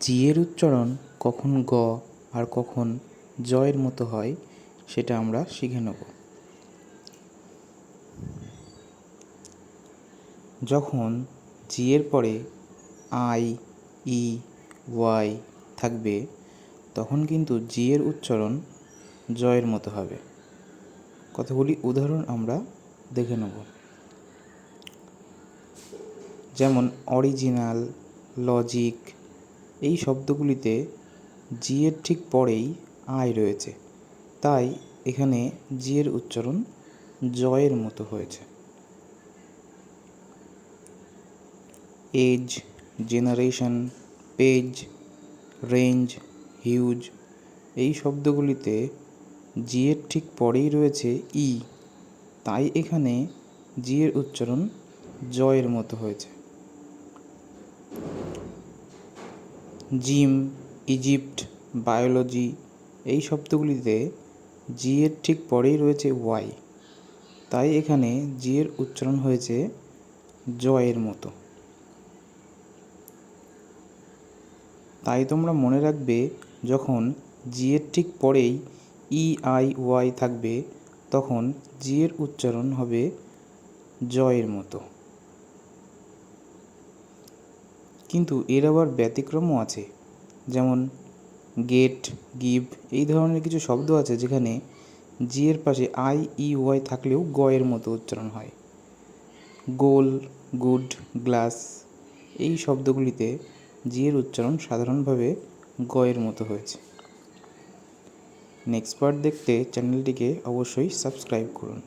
জি এর উচ্চারণ কখন গ আর কখন জয়ের মতো হয়, সেটা আমরা শিখে নেব। যখন জি এর পরে আই, ই, ওয়াই থাকবে, তখন কিন্তু জি এর উচ্চারণ জয়ের মতো হবে। কতগুলি উদাহরণ আমরা দেখে নেব। যেমন অরিজিনাল লজিক এই শব্দগুলিতে জি এর ঠিক পরেই আই রয়েছে। তাই এখানে জি এর উচ্চারণ জয়ের মতো হয়েছে। Age generation page range huge এই শব্দগুলিতে জি এর ঠিক পরেই রয়েছে ই তাই এখানে জি এর উচ্চারণ জয়ের মতো হয়েছে। জিম, ইজিপ্ট, বায়োলজি এই শব্দগুলিতে জি এর ঠিক পরেই রয়েছে ওয়াই তাই এখানে জি এর উচ্চারণ হয়েছে জয়ের মতো। তাই তোমরা মনে রাখবে, যখন জি এর ঠিক পরেই ই আই ওয়াই থাকবে, তখন জি এর উচ্চারণ হবে জয়ের মতো। কিন্তু এর আবার ব্যতিক্রমও আছে। যেমন গেট গিভ এই ধরনের কিছু শব্দ আছে যেখানে জি এর পাশে আই ই ওয়াই থাকলেও গ এর মতো উচ্চারণ হয়। গোল গুড গ্লাস এই শব্দগুলিতে জি এর উচ্চারণ সাধারণভাবে গ এর মতো হয়েছে। নেক্সট পার্ট দেখতে চ্যানেলটিকে অবশ্যই সাবস্ক্রাইব করুন।